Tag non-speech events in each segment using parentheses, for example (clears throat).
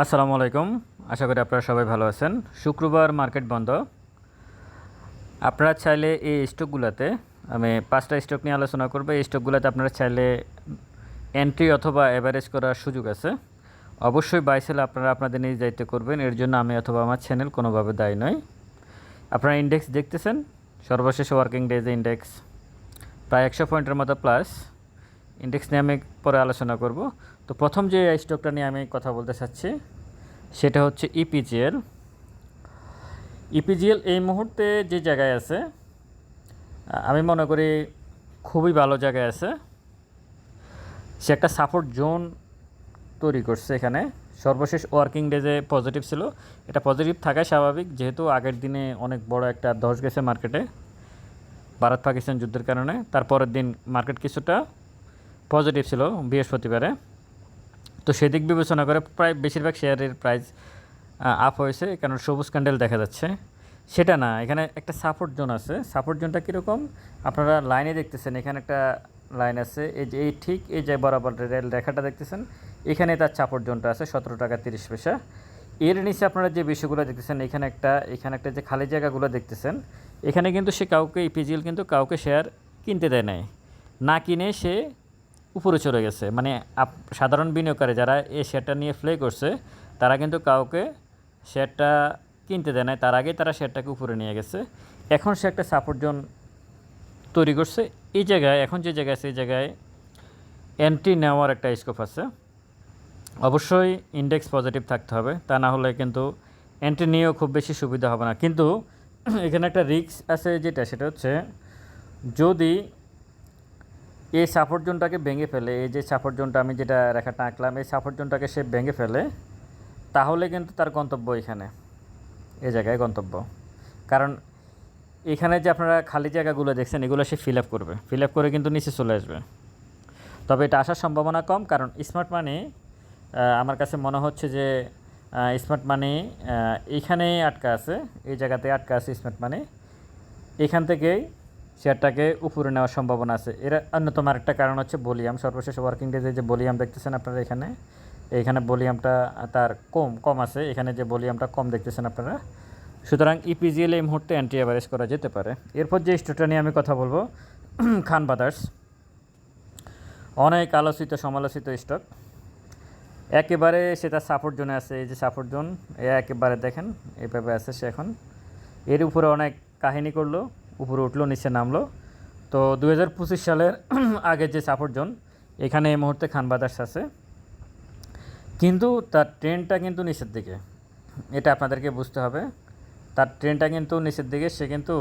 আসসালামু আলাইকুম। আশা করি আপনারা সবাই ভালো আছেন। শুক্রবার মার্কেট বন্ধ। আপনারা চাইলে এই স্টকগুলোতে, আমি পাঁচটা স্টক নিয়ে আলোচনা করব। এই স্টকগুলোতে আপনারা চাইলে এন্ট্রি অথবা অ্যাভারেজ করার সুযোগ আছে। অবশ্যই বাইসেল আপনারা আপনাদের নিজ দায়িত্ব করবেন। এর জন্য আমি অথবা আমার চ্যানেল কোনোভাবে দায়ী নয় আপনারা ইন্ডেক্স দেখতেছেন? সর্বশেষ ওয়ার্কিং ডেজ ইন্ডেক্স প্রায় একশো পয়েন্টের মতো প্লাস ইন্ডেক্স নিয়ে আমি পরে আলোচনা করব। তো প্রথম যে স্টকটা নিয়ে আমি কথা বলতে চাচ্ছি, সেটা হচ্ছে E ইপিজিএল ইপিজিএল এই মুহূর্তে যে জায়গায় আছে আমি মনে করি খুবই ভালো জায়গায় আছে। সে একটা সাপোর্ট জোন তৈরি করছে এখানে। সর্বশেষ ওয়ার্কিং ডেজে পজিটিভ ছিল, এটা পজিটিভ থাকাই স্বাভাবিক, যেহেতু আগের দিনে অনেক বড় একটা ধস গেছে মার্কেটে ভারত পাকিস্তান যুদ্ধের কারণে। তারপরের দিন মার্কেট কিছুটা পজিটিভ ছিল বৃহস্পতিবারে। তো সেদিক বিবেচনা করে প্রায় বেশিরভাগ শেয়ারের প্রাইস আপ হয়েছে, কারণ সবুজ ক্যান্ডেল দেখা যাচ্ছে। সেটা না, এখানে একটা সাপোর্ট জোন আছে। সাপোর্ট জোনটা কীরকম? আপনারা লাইনে দেখতেছেন, এখানে একটা লাইন আছে, এই যে, এই ঠিক এই যে বরাবর রেল রেখাটা দেখতেছেন, এখানে তার সাপোর্ট জোনটা আছে, সতেরো টাকা তিরিশ পয়সা। এর নিচে আপনারা যে বিষয়গুলো দেখতেছেন, এখানে একটা এখানে একটা যে খালি জায়গাগুলো দেখতেছেন, এখানে কিন্তু সে কাউকে ইপিজিএল কিন্তু কাউকে শেয়ার কিনতে দেয় নাই। না কিনে সে উপরে চলে গেছে। মানে সাধারণ বিনিয়োগকারী যারা এই শেয়ারটা নিয়ে প্লে করছে, তারা কিন্তু কাউকে শেয়ারটা কিনতে দেয় নাই। তার আগেই তারা শেয়ারটাকে উপরে নিয়ে গেছে। এখন সে একটা সাপোর্ট জোন তৈরি করছে। এই জায়গায়, এখন যে জায়গায় এই জায়গায় এন্ট্রি নেওয়ার একটা স্কোপ আছে। অবশ্যই ইন্ডেক্স পজিটিভ থাকতে হবে। তা না হলে কিন্তু এন্ট্রি নিয়েও খুব বেশি সুবিধা হবে না। কিন্তু (clears throat) এখানে একটা রিস্ক আছে যেটা, সেটা হচ্ছে যদি এই সাপোর্ট জোনটাকে ভেঙে ফেলে, এই যে সাপোর্ট জোনটা আমি যেটা রেখাটা আঁকলাম, এই সাপোর্ট জোনটাকে সে ভেঙে ফেলে, তাহলে কিন্তু তার গন্তব্য এখানে, এই জায়গায় গন্তব্য। কারণ এখানে যে আপনারা খালি জায়গাগুলো দেখছেন, এগুলো সে ফিল আপ করবে। ফিল আপ করে কিন্তু নিচে চলে আসবে। তবে এটা আসার সম্ভাবনা কম, কারণ স্মার্ট মানি আমার কাছে মনে হচ্ছে যে স্মার্ট মানি এইখানেই আটকা আছে, এই জায়গাতে আটকা আছে স্মার্ট মানি এখান থেকেই শেয়ারটাকে উপরে নেওয়ার সম্ভাবনা আছে। এর অন্যতম আরেকটা কারণ হচ্ছে বলিয়াম সর্বশেষ ওয়ার্কিং ডেজে যে বলিয়াম দেখতেছেন আপনারা এখানে, এইখানে বলিয়ামটা তার কম কম আছে। এখানে যে বলিয়ামটা কম দেখতেছেন আপনারা। সুতরাং E ইপিজিএল এই মুহূর্তে অ্যান্টি অ্যাভারেজ করা যেতে পারে। এরপর যে স্টোরটা নিয়ে আমি কথা বলব, (clears throat) খান বাদার্স অনেক আলোচিত, সমালোচিত স্টক একেবারে সেটা সাপোর্ট জোনে আছে। এই যে সাপোর্ট জোন এ একেবারে দেখেন, এভাবে আছে সে এখন। এর উপরে অনেক কাহিনী করল। উপরে উঠল, নিচে নামলো। তো দু হাজার পঁচিশ সালের (clears throat) আগের যে সাপোর্ট জোন এখানে এই মুহূর্তে খান বাদার্স আছে। কিন্তু তার ট্রেনটা কিন্তু নিচের দিকে। এটা আপনাদেরকে বুঝতে হবে। তার ট্রেনটা কিন্তু নিচের দিকে, সে কিন্তু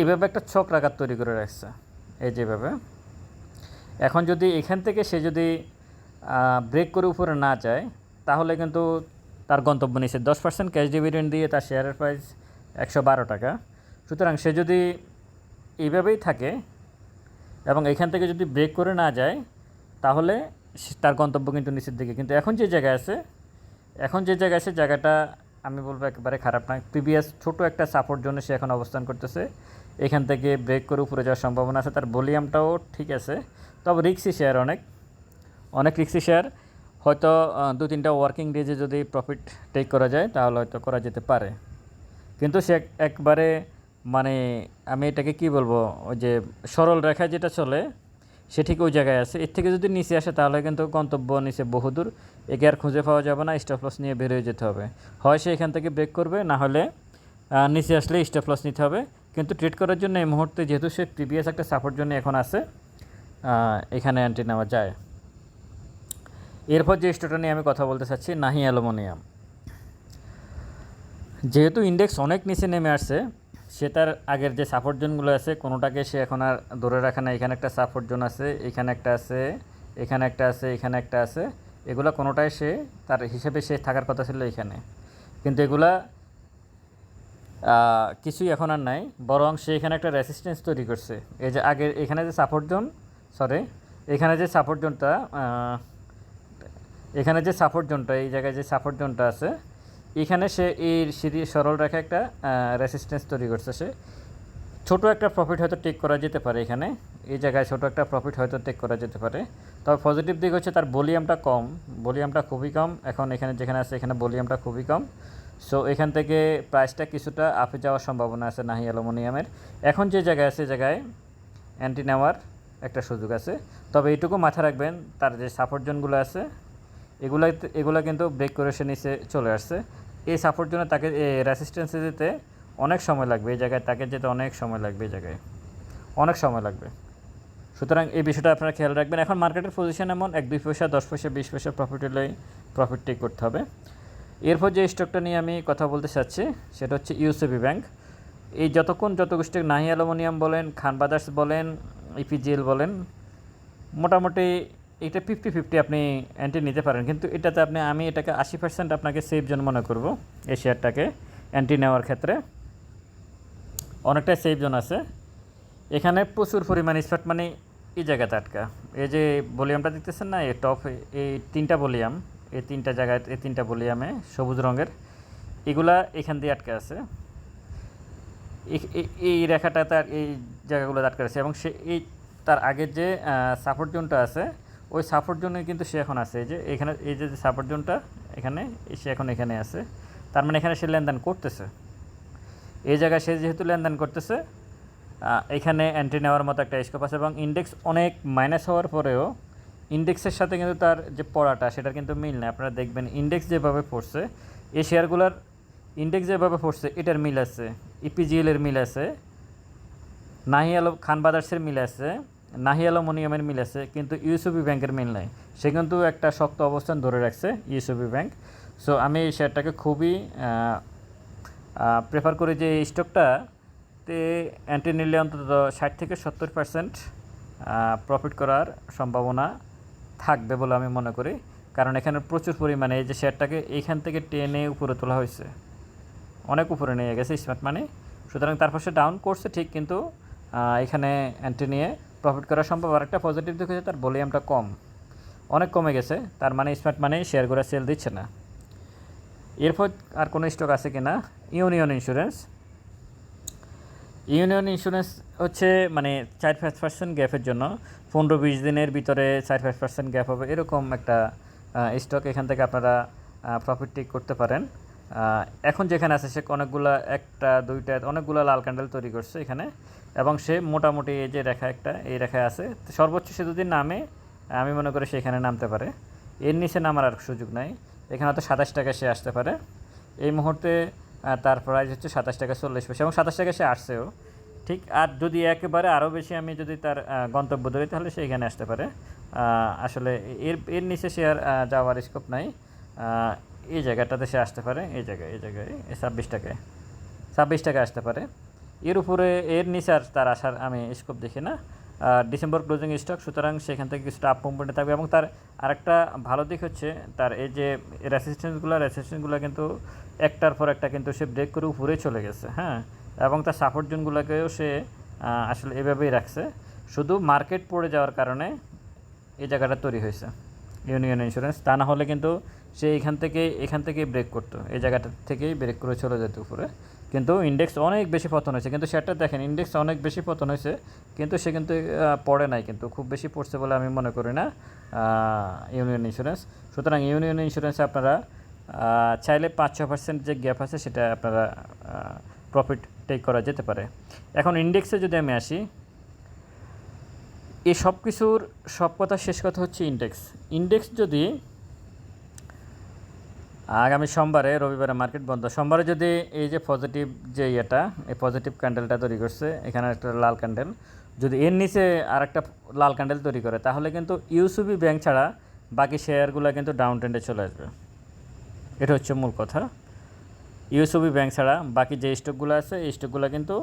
এভাবে একটা ছক রাখার তৈরি করে রাখছে, এই যেভাবে এখন যদি এখান থেকে সে যদি ব্রেক করে উপরে না যায়, তাহলে কিন্তু তার গন্তব্য নিচে দশ পার্সেন্ট ক্যাশ ডিভিডেন্ড দিয়ে তার শেয়ারের প্রাইস একশো বারো টাকা। সুতরাং সে যদি এইভাবেই থাকে এবং এখান থেকে যদি ব্রেক করে না যায়, তাহলে তার গন্তব্য কিন্তু নিচের দিকে। কিন্তু এখন যে জায়গায় আছে, এখন যে জায়গায় আছে, জায়গাটা আমি বলব একেবারে খারাপ না প্রিভিয়াস ছোট একটা সাপোর্ট জন্য সে এখন অবস্থান করতেছে। এখান থেকে ব্রেক করে উপরে যাওয়ার সম্ভাবনা আছে। তার ভলিউমটাও ঠিক আছে। তবে রিক্সি শেয়ার অনেক। অনেক রিক্সি শেয়ার হয়তো দু তিনটা ওয়ার্কিং ডেজে যদি প্রফিট টেক করা যায়, তাহলে হয়তো করা যেতে পারে। কিন্তু সে একবারে মানে আমি এটাকে কি বলব, ওই যে সরল রেখা যেটা চলে, সে ঠিক ওই জায়গায় আছে। এর থেকে যদি নিচে আসে, তাহলে কিন্তু গন্তব্য নিচে বহুদূর। একে আর খুঁজে পাওয়া যাবে না স্টপ লস নিয়ে বেরোয় যেতে হবে। হয় সে এখান থেকে ব্রেক করবে, না হলে নিচে আসলে স্টপ লস নিতে হবে। কিন্তু ট্রেড করার জন্য এই মুহূর্তে যেহেতু সে প্রিভিয়াস একটা সাপোর্ট জন্য এখন আছে এখানে অ্যান্টি নেওয়া যায়। এরপর যে স্টোরটা নিয়ে আমি কথা বলতে চাচ্ছি, নাহি অ্যালুমিনিয়াম। যেহেতু ইন্ডেক্স অনেক নিচে নেমে আসছে সে তার আগের যে সাপোর্ট জোনগুলো আছে, কোনোটাকে সে এখন আর ধরে রাখে না। এখানে একটা সাপোর্ট জোন আছে, এখানে একটা আছে, এখানে একটা আছে, এখানে একটা আছে। এগুলো কোনোটাই সে, তার হিসেবে সে থাকার কথা ছিল এখানে। কিন্তু এগুলা কিছুই এখন আর নাই, বরং সে এখানে একটা রেসিস্টেন্স তৈরি করছে। এই যে আগের, এখানে যে সাপোর্ট জোন সরি এখানে যে সাপোর্ট জোনটা এখানে যে সাপোর্ট জোনটা এই জায়গায় যে সাপোর্ট জোনটা আছে, এখানে সে এই সিঁড়ি, সরল রেখে একটা রেসিস্টেন্স তৈরি করছে সে। ছোটো একটা প্রফিট হয়তো টেক করা যেতে পারে এখানে। এই জায়গায় ছোটো একটা প্রফিট হয়তো টেক করা যেতে পারে। তবে পজিটিভ দিক হচ্ছে তার ভলিউমটা কম। ভলিউমটা খুবই কম। এখন এখানে যেখানে আছে, এখানে ভলিউমটা খুবই কম। সো এখান থেকে প্রাইসটা কিছুটা আপে যাওয়ার সম্ভাবনা আছে নাহি অ্যালুমিনিয়ামের। এখন যে জায়গায় আছে জায়গায় অ্যান্টি নেওয়ার একটা সুযোগ আছে। তবে এইটুকু মাথায় রাখবেন, তার যে সাপোর্ট জোনগুলো আছে এগুলা এগুলা কিন্তু ব্রেক করে সে নিচে চলে আসছে। এই সাপোর্ট জন্য তাকে রেসিস্টেন্সে যেতে অনেক সময় লাগবে। এই জায়গায় তাকে যেতে অনেক সময় লাগবে, এই জায়গায়। অনেক সময় লাগবে। সুতরাং এই বিষয়টা আপনারা খেয়াল রাখবেন। এখন মার্কেটের পজিশন এমন, এক, দুই পয়সা, দশ পয়সা, বিশ পয়সা প্রফিট হলে প্রফিট টেক করতে হবে। এরপর যে স্টকটা নিয়ে আমি কথা বলতে চাচ্ছি, সেটা হচ্ছে ইউসিবি ব্যাংক এই যতক্ষণ যত স্টক নাহি অ্যালুমিনিয়াম বলেন খান বাদার্স বলেন ইপিজিএল বলেন, মোটামুটি এটা ফিফটি ফিফটি আপনি অ্যান্টি নিতে পারেন। কিন্তু এটাতে আপনি, আমি এটাকে আশি পার্সেন্ট আপনাকে সেফ জোন মনে করব এই শেয়ারটাকে অ্যান্টি নেওয়ার ক্ষেত্রে। অনেকটাই সেফ জোন আছে। এখানে প্রচুর পরিমাণ স্পট মানে এই জায়গাতে আটকা। এই যে ভলিউমটা দেখতেছেন না, এই টপ এই তিনটা ভলিউম, এই তিনটা জায়গায়, এই তিনটা ভলিউমে সবুজ রঙের, এগুলা এখান দিয়ে আটকে আছে। এই- রেখাটা তার এই জায়গাগুলো আটকে আছে এবং সে, এই তার আগের যে সাপোর্ট জোনটা আছে ওই সাপোর্ট জোনে কিন্তু সে এখন আছে। যে এখানে, এই যে সাপোর্ট জোনটা, এখানে সে এখন এখানে আছে। তার মানে এখানে সে লেনদেন করতেছে। এই জায়গায় সে যেহেতু লেনদেন করতেছে এখানে এন্ট্রি নেওয়ার মতো একটা স্কোপ আছে এবং ইন্ডেক্স অনেক মাইনাস হওয়ার পরেও ইন্ডেক্সের সাথে কিন্তু তার যে পড়াটা, সেটার কিন্তু মিল নেই। আপনারা দেখবেন ইন্ডেক্স যেভাবে পড়ছে, এই শেয়ারগুলোর ইন্ডেক্স যেভাবে পড়ছে, এটার মিল আছে। ইপিজিএলের মিল আছে। নাহি আলো খান বাদার্সের মিল আছে। নাহি অ্যালুমিনিয়ামের মিল আছে, কিন্তু ইউসিবি ব্যাংকের মিল নাই। সে কিন্তু একটা শক্ত অবস্থান ধরে রাখছে ইউসিবি ব্যাংক। সো আমি এই শেয়ারটাকে খুবই প্রেফার করি যে এই স্টকটাতে অ্যান্টি নিলে অন্তত ষাট থেকে সত্তর পার্সেন্ট প্রফিট করার সম্ভাবনা থাকবে বলে আমি মনে করি। কারণ এখানে প্রচুর পরিমাণে এই যে শেয়ারটাকে এইখান থেকে টেনে উপরে তোলা হয়েছে। অনেক উপরে নিয়ে গেছে স্মার্ট মানি সুতরাং তারপর সে ডাউন করছে ঠিক, কিন্তু এখানে অ্যান্টি নিয়ে প্রফিট করা সম্ভব। আর একটা পজিটিভ হচ্ছে তার ভলিউমটা কম। অনেক কমে গেছে। তার মানে স্মার্ট মানি শেয়ারগুলো সেল দিচ্ছে না। এরপর আর কোনো স্টক আছে কি না ইউনিয়ন ইন্স্যুরেন্স ইউনিয়ন ইন্স্যুরেন্স হচ্ছে মানে চার পাঁচ পার্সেন্ট গ্যাপের জন্য। পনেরো বিশ দিনের ভিতরে চার পাঁচ পার্সেন্ট গ্যাপ হবে। এরকম একটা স্টক এখান থেকে আপনারা প্রফিট টেক করতে পারেন। এখন যেখানে আছে সে অনেকগুলা একটা, দুইটা, অনেকগুলো লাল ক্যান্ডেল তৈরি করছে এখানে। এবং সে মোটামুটি এই যে রেখা একটা, এই রেখায় আছে। সর্বোচ্চ সে যদি নামে, আমি মনে করি সে এখানে নামতে পারে। এর নিচে নামার আর সুযোগ নাই। এখানে হয়তো সাতাশ টাকা সে আসতে পারে। এই মুহূর্তে তার প্রাইস হচ্ছে সাতাশ টাকা চল্লিশ পয়সা এবং সাতাশ টাকা সে আসছেও। ঠিক, আর যদি একেবারে আরও বেশি আমি যদি তার গন্তব্য ধরি, তাহলে সে এখানে আসতে পারে। আসলে এর এর নিচে সে আর যাওয়ার স্কোপ নাই। এই জায়গাটাতে সে আসতে পারে, এই জায়গায় এই জায়গায়, এই ছাব্বিশ টাকায় ছাব্বিশ টাকা আসতে পারে। এর উপরে, এর নিচে আর তার আসার আমি স্কোপ দেখি না। ডিসেম্বর ক্লোজিং স্টক সুতরাং সেখান থেকে কিছুটা আপ মুভমেন্টে থাকবে। এবং তার আরেকটা ভালো দিক হচ্ছে, তার এই যে রেসিস্টেন্সগুলো রেসিস্টেন্সগুলো কিন্তু একটার পর একটা কিন্তু সে ব্রেক করে উপরে চলে গেছে হ্যাঁ? এবং তার সাপোর্ট জোনগুলোকেও সে আসলে এভাবেই রাখছে। শুধু মার্কেট পড়ে যাওয়ার কারণে এই জায়গাটা তৈরি হয়েছে। ইউনিয়ন ইন্স্যুরেন্স তা না হলে কিন্তু সে এখান থেকে, এখান থেকেই ব্রেক করতো। এই জায়গাটা থেকেই ব্রেক করে চলে যেত উপরে। কিন্তু ইন্ডেক্স অনেক বেশি পতন হয়েছে। কিন্তু সেটা দেখেন ইন্ডেক্স অনেক বেশি পতন হয়েছে। কিন্তু সে কিন্তু পড়ে নাই কিন্তু। খুব বেশি পড়ছে বলে আমি মনে করি না ইউনিয়ন ইন্স্যুরেন্স সুতরাং ইউনিয়ন ইন্স্যুরেন্সে আপনারা চাইলে পাঁচ ছ পার্সেন্ট যে গ্যাপ আছে সেটা আপনারা প্রফিট টেক করা যেতে পারে। এখন ইন্ডেক্সে যদি আমি আসি এই সব কিছুর সব কথা শেষ কথা হচ্ছে ইন্ডেক্স ইন্ডেক্স যদি আগামী সোমবারে, রবিবারে মার্কেট বন্ধ, সোমবারে যদি এই যে পজিটিভ যে ইয়েটা, এই পজিটিভ ক্যান্ডেলটা তৈরি করছে, এখানে একটা লাল ক্যান্ডেল যদি এর নিচে আর একটা লাল ক্যান্ডেল তৈরি করে, তাহলে কিন্তু ইউসিবি ব্যাংক ছাড়া বাকি শেয়ারগুলো কিন্তু ডাউন ট্রেন্ডে চলে আসবে। এটা হচ্ছে মূল কথা। ইউসিবি ব্যাংক ছাড়া বাকি যে স্টকগুলো আছে, এই স্টকগুলো কিন্তু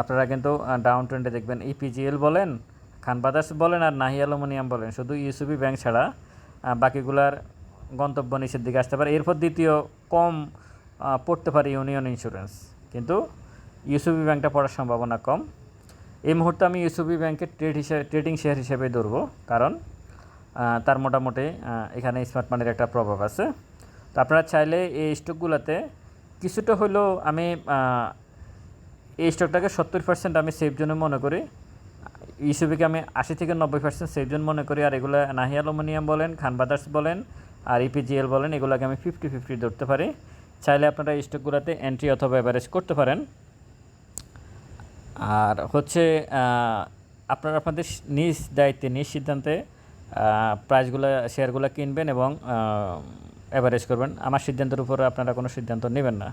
আপনারা কিন্তু ডাউন ট্রেন্ডে দেখবেন। ইপিজিএল বলেন খান বাদার্স বলেন আর নাহি অ্যালুমিনিয়াম বলেন। শুধু ইউসিবি ব্যাংক ছাড়া বাকিগুলার গন্তব্য নিচের দিকে আসতে পারে। এরপর দ্বিতীয়, কম পড়তে পারে ইউনিয়ন ইন্স্যুরেন্স। কিন্তু ইউসিবি ব্যাংকটা পড়ার সম্ভাবনা কম। এই মুহূর্তে আমি ইউসিবি ব্যাংকের ট্রেড হিসেবে ট্রেডিং শেয়ার হিসেবে ধরবো। কারণ তার মোটামুটি এখানে স্মার্ট মানির একটা প্রভাব আছে। তো আপনারা চাইলে এই স্টকগুলোতে কিছুটা হলেও আমি এই স্টকটাকে সত্তর পার্সেন্ট আমি সেফ জন্য মনে করি। ইসুবিকে আমি আশি থেকে নব্বই পার্সেন্ট সেফজন মনে করি, আর এগুলো নাহি অ্যালুমিনিয়াম বলেন, খান ব্রাদার্স বলেন, আর ইপিজিএল বলেন, এগুলোকে আমি ফিফটি ফিফটি ধরতে পারি। চাইলে আপনারা এই স্টকগুলোতে এন্ট্রি অথবা অ্যাভারেজ করতে পারেন। আর হচ্ছে আপনারা আপনাদের নিজ দায়িত্বে, নিজ সিদ্ধান্তে প্রাইসগুলো শেয়ারগুলো কিনবেন এবং অ্যাভারেজ করবেন। আমার সিদ্ধান্তের উপরে আপনারা কোনো সিদ্ধান্ত নেবেন না।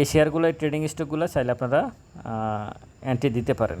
এই শেয়ারগুলো ট্রেডিং স্টকগুলো চাইলে আপনারা এন্ট্রি দিতে পারেন।